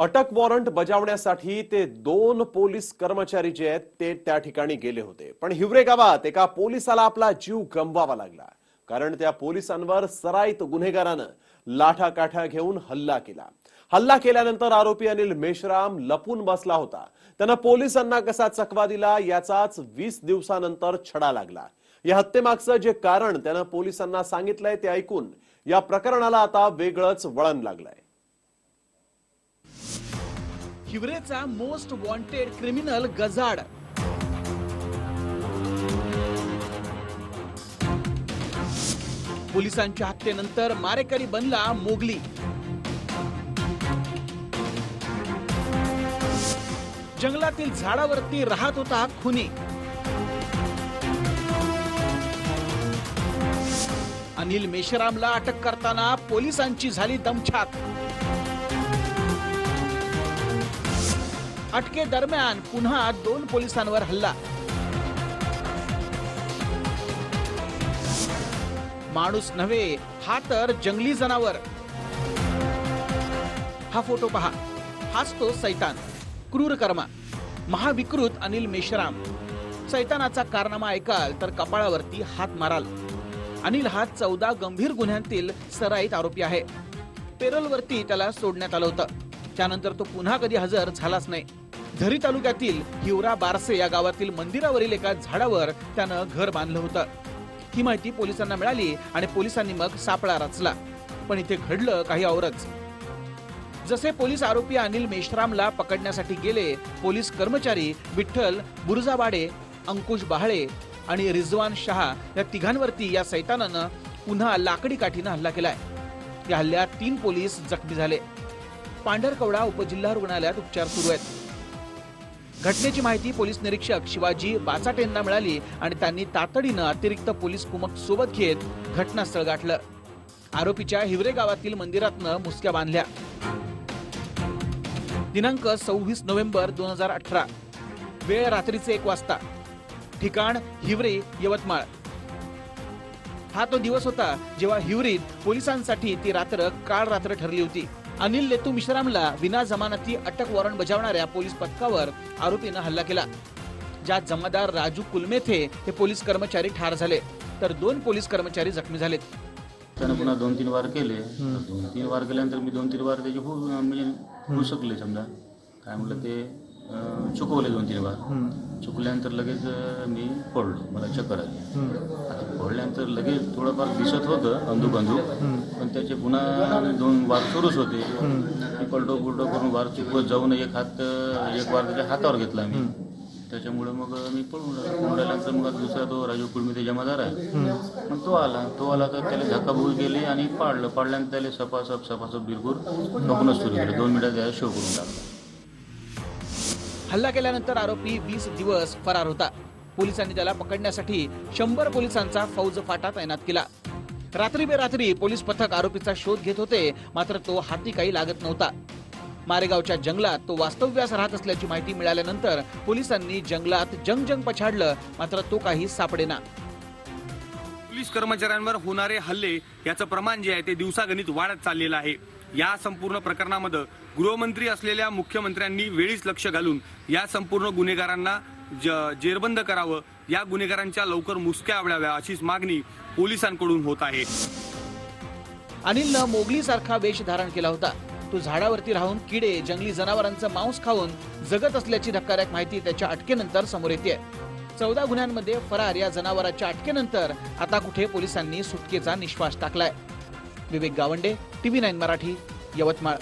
अटक वॉरंट बजावण्यासाठी ते दोन पोलीस कर्मचारी जे आहेत ते त्या ठिकाणी गेले होते. पण हिवरे गावात एका पोलिसाला आपला जीव गमवावा लागला कारण त्या पोलिसांवर सराईत गुन्हेगारानं लाठाकाठ्या घेऊन हल्ला केला. हल्ला केल्यानंतर आरोपी अनिल मेश्राम लपून बसला होता. त्यानं पोलिसांना कसा चकवा दिला याचाच वीस दिवसानंतर छडा लागला. या हत्येमागचं जे कारण त्यानं पोलिसांना सांगितलंय ते ऐकून या प्रकरणाला आता वेगळंच वळण लागलंय. हिवरेचा मोस्ट वॉन्टेड क्रिमिनल गजाड पोलिसांच्या हत्येनंतर मारेकरी बनला मोगली. जंगलातील झाडावरती राहत होता खुनी. अनिल मेश्रामला अटक करताना पोलिसांची झाली दमछाक. अटकेदरम्यान पुन्हा दोन पोलिसांवर हल्ला. माणूस नव्हे हा तर जंगली जनावर. हा फोटो पहा. हाच तो सैतान क्रूर कर्मा महाविकृत अनिल मेश्राम. सैतानाचा कारनामा ऐकाल तर कपाळावरती हात माराल. अनिल हा चौदा गंभीर गुन्ह्यांतील सराईत आरोपी आहे. पेरोलवरती त्याला सोडण्यात आलं होतं. त्यानंतर तो पुन्हा कधी हजर झालाच नाही. झरी तालुक्यातील हिवरा बारसे या गावातील मंदिरावरील एका झाडावर त्यानं घर बांधलं होतं. ही माहिती पोलिसांना मिळाली आणि पोलिसांनी मग सापळा रचला. पण इथे घडलं काही औरच. जसे पोलीस आरोपी अनिल मेश्रामला पकडण्यासाठी गेले पोलीस कर्मचारी विठ्ठल बुरजाबाडे अंकुश बहाळे आणि रिजवान शहा या तिघांवरती या सैतानानं पुन्हा लाकडी काठीनं हल्ला केलाय. या हल्ल्यात तीन पोलीस जखमी झाले. पांढरकवडा उपजिल्हा रुग्णालयात उपचार सुरू आहेत. घटनेची माहिती पोलीस निरीक्षक शिवाजी बाचाटेंना मिळाली आणि त्यांनी तातडीनं अतिरिक्त पोलीस कुमक सोबत घेत घटनास्थळ गाठलं. आरोपीच्या हिवरे गावातील मंदिरातनं मुसक्या बांधल्या. दिनांक सव्वीस नोव्हेंबर दोन हजार अठरा. वेळ रात्रीचे एक वाजता. ठिकाण हिवरे यवतमाळ. हा तो दिवस होता जेव्हा हिवरीत पोलिसांसाठी ती रात्र काळ रात्र ठरली होती. अनिल लेतू मिश्रामला विना जमानती अटक वॉरंट बजावणाऱ्या पोलीस पथकावर आरोपीनं हल्ला केला. ज्यात जमादार राजू कुलमेथे हे पोलीस कर्मचारी ठार झाले तर दोन पोलीस कर्मचारी जखमी झालेत. त्यानं पुन्हा दोन तीन वार केले. तर दोन तीन वार केल्यानंतर मी दोन तीन वार त्याचे होऊ म्हणजे होऊ शकले समजा. काय म्हटलं ते चुकवले दोन तीन वार. चुकल्यानंतर लगेच मी पडलो मला चक्कर आली. आता पडल्यानंतर लगेच थोडंफार दिसत होतं अंधूक अंधूक पण त्याचे पुन्हा दोन वार सुरूच होते. मी पलटो पुलटो करून वार चुकवत जाऊन एक हात एक वार त्याच्या हातावर घेतला मी. त्याच्यामुळे मग मी पळून आल्यानंतर मग दुसरा तो राजू कुळमी ते जमादार आहे. मग तो आला. तो आला तर त्याला धक्काबुकी केली आणि पाडलं पाडल्यानंतर त्याला सपासप सपासप बिरकूर ठोकूनच सुरू केलं दोन मिनिटात त्याला शो करून टाकलं. हल्ला केल्यानंतर आरोपी वीस दिवस फरार होता. पोलिसांनी त्याला पकडण्यासाठी शंभर पोलिसांचा फौज फाटा तैनात केला. रात्री बेरात्री पोलीस पथक आरोपीचा शोध घेत होते मात्र तो हाती काही लागत नव्हता. मारेगावच्या जंगलात तो वास्तव्यास राहत असल्याची माहिती मिळाल्यानंतर पोलिसांनी जंगलात जंग जंग पछाडलं मात्र तो काही सापडेना. पोलीस कर्मचाऱ्यांवर होणारे हल्ले याचं प्रमाण जे आहे ते दिवसागणित वाढत चाललेलं आहे. या संपूर्ण प्रकरणामध्ये गृहमंत्री असलेल्या मुख्यमंत्र्यांनी वेळीच लक्ष घालून या संपूर्ण गुन्हेगारांना ज- जेरबंद करावं. या गुन्हेगारांच्या लवकर मुसक्या आवडाव्या अशीच मागणी पोलिसांकडून होत आहे. अनिलनं मोगली सारखा वेश धारण केला होता. तो झाडावरती राहून किडे जंगली जनावरांचं मांस खाऊन जगत असल्याची धक्कादायक माहिती त्याच्या अटकेनंतर समोर येते चौदा गुन्ह्यांमध्ये फरार या जनावराच्या अटकेनंतर आता कुठे पोलिसांनी सुटकेचा निश्वास टाकलाय? Vivek Gawande TV nine Marathi Yavatmal.